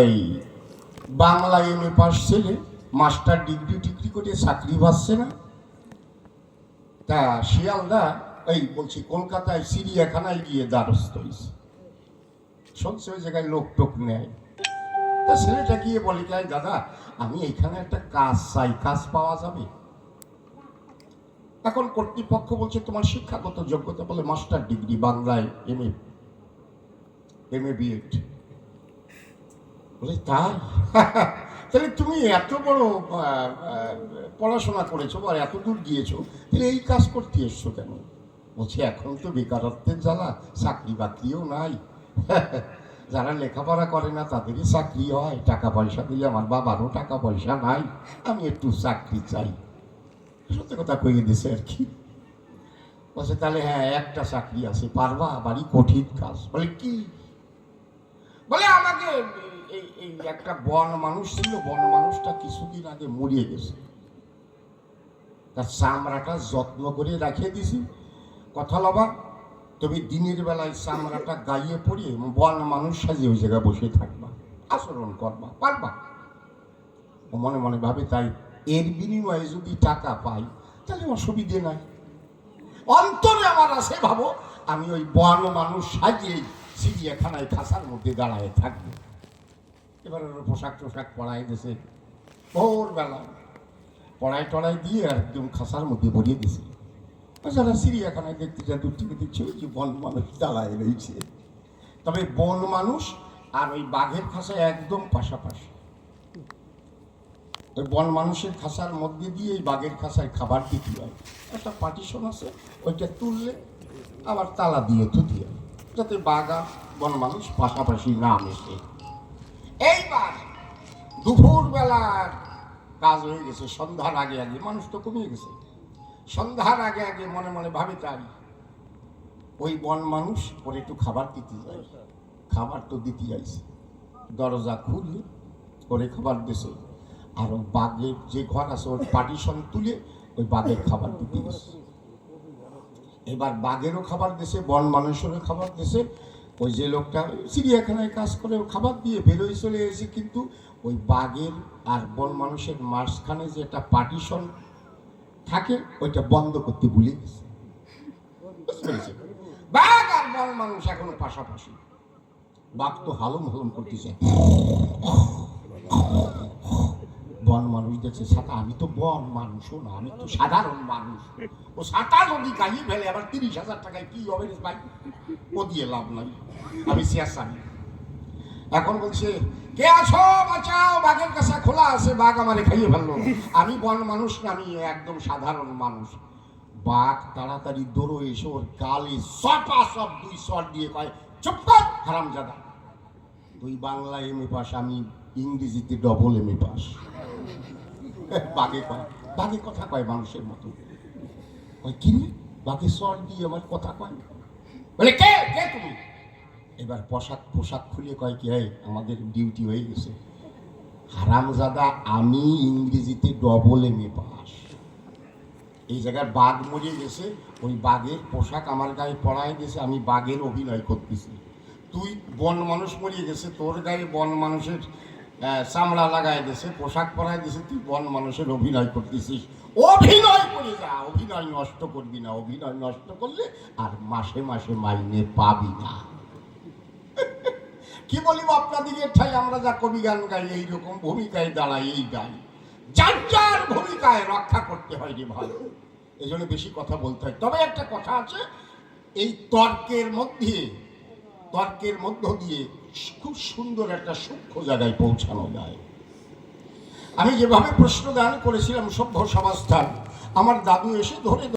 এই Bangla M A pass ছেলে master degree টিগ্রি করে চাকরি পাচ্ছে না। তা শিয়ালদা, এই বলছি কলকাতায় চিড়িয়াখানায় গিয়ে দ্বারস্থ হয়েছে শুনছে ওই জায়গায় লোক টোক নেয়। তা ছেলেটা গিয়ে বলে কি দাদা, আমি এখানে একটা কাজ চাই, কাজ পাওয়া যাবে? এখন কর্তৃপক্ষ বলছে, তোমার শিক্ষাগত যোগ্যতা বলে মাস্টার ডিগ্রি বাংলায় M A M A BEd বলে তাই তাহলে তুমি এত বড় পড়াশোনা করেছ বা এত দূর গিয়েছো, তাহলে এই কাজ করতে এসছো কেন? বলছে, এখন তো বেকারত্বের জ্বালা, চাকরি বাকরিও নাই। যারা লেখাপড়া করে না, তাদেরই চাকরি হয় টাকা পয়সা দিলে আমার বাবারও টাকা পয়সা নাই, আমি একটু চাকরি চাই। সত্যি কথা কইয়ে দিছে আর কি। বলছে, তাহলে হ্যাঁ একটা চাকরি আছে, পারবা বাড়ি কঠিন কাজ। বলে, কি? বলে, আমাকে এই এই একটা বন মানুষ ছিল, বন মানুষটা কিছুদিন আগে মরিয়ে গেছে। তার চামড়াটা যত্ন করে রাখিয়ে দিছি। কথা লবা, তুমি দিনের বেলায় চামড়াটা গাইয়ে পড়িয়ে বন মানুষ সাজিয়ে ওই জায়গায় বসে থাকবা, আচরণ করবা, পারবা। মনে মনে ভাবে, তাই এর বিনিময়ে যদি টাকা পাই, তাহলে অসুবিধে নাই। অন্তরে আমার আছে ভাবো, আমি ওই বন মানুষ সাজিয়ে চিড়িয়াখানায় খাসার মধ্যে দাঁড়ায় থাকব। এবার ওর পোশাক টোশাক পরাই দিছে। ভোরবেলা পড়াই টড়াই দিয়ে আর একদম খাসার মধ্যে ভরিয়ে দিছে। যারা চিড়িয়াখানায় দেখতে যা দূর থেকে দেখছে ওই যে বন মানুষ দাঁড়ায় রয়েছে। তবে বন মানুষ আর ওই বাঘের খাসা একদম পাশাপাশি। ওই বন মানুষের খাসার মধ্যে দিয়ে এই বাঘের খাসায় খাবার দিতে হয়। একটা পার্টিশন আছে, ওইটা তুললে আবার তালা দিয়ে থুতি হয়, যাতে বাঘ আর বন মানুষ পাশাপাশি না মেশে। এইবার দুপুর বেলার কাজ হয়ে গেছে, সন্ধ্যার আগে আগে, মানুষ তো কমিয়ে গেছে। সন্ধ্যার আগে আগে মনে মনে ভাবে তাই, ওই বন মানুষ ওর একটু খাবার দিতে যায়, খাবার তো দিতে যাইছে। দরজা খুলে করে খাবার দিছে। আর বাঘের যে ঘর আছে, ওর পার্টিশন তুলে ওই বাঘের খাবার দিতে গেছে। এবার বাঘেরও খাবার দিছে, বন মানুষেরও খাবার দিছে ওই যে লোকটা চিড়িয়াখানায় কাজ করে খাবার দিয়ে বেরোয় চলে এসেছে কিন্তু ওই বাঘের আর বন মানুষের মাঝখানে যে একটা পার্টিশন থাকে, ওইটা বন্ধ করতে ভুলে গেছে। বাঘ আর বন মানুষ এখনও পাশাপাশি। বাঘ তো হালম হালম করতেছে বন মানুষ দেখছে সাঁতার আমি তো বন মানুষও না, আমি তো সাধারণ মানুষ। ও সাঁতার যদি গাইয়ে ফেলে, আবার তিরিশ হাজার টাকায় কি হবে ভাই? ও দিয়ে লাভ নাই। আমি এখন বলছে, কে আছো? বাঁচাও, বাঘের কাছে খোলা আছে, বাঘ খাইয়ে ফেলল। আমি বন মানুষ না, আমি একদম সাধারণ মানুষ। বাঘ তাড়াতাড়ি দৌড়ো এসে ওর গালে সপা সব দুই শট দিয়ে কয়, চুপ কর, হারামজাদা। তুই বাংলা এম এ পাস আমি ইংরেজিতে ডবল এম এ পাস বাঘে কয়, বাঘে কথা কয় মানুষের মতো। কয়, কি বাঘে শট দিয়ে আমার কথা কয়? বলে, কে? এবার পোশাক পোশাক খুলে কয় কি হয় আমাদের ডিউটি হয়ে গেছে। হারামজাদা, আমি ইংরেজিতে ডবল এম এ পাস এই জায়গায় বাঘ মরে গেছে, ওই বাঘের পোশাক আমার গায়ে পড়ায় গেছে, আমি বাঘের অভিনয় করতেছি। তুই বন মানুষ মরিয়ে গেছে, তোর গায়ে বন মানুষের চামড়া লাগায় গেছে, পোশাক পরায় গেছে, তুই বন মানুষের অভিনয় করতেছিস। অভিনয় করে যা, অভিনয় নষ্ট করবি না, অভিনয় নষ্ট করলে আর মাসে মাসে মাইনে পাবি না। কি বলিব আপনাদের ঠাই? আমরা যা কবি গান গাই, এইরকম ভূমিকায় দাঁড়াই, এই গাই যার যার ভূমিকায় রক্ষা করতে হয় রে ভালো এই জন্য বেশি কথা বলতে হয়। তবে একটা কথা আছে, এই তর্কের মধ্যে, তর্কের মধ্য দিয়ে খুব সুন্দর একটা সূক্ষ্ম জায়গায় পৌঁছানো যায়। আমি যেভাবে প্রশ্ন দান করেছিলাম, সভ্য সমাজস্থান আমার দাদু এসে ধরে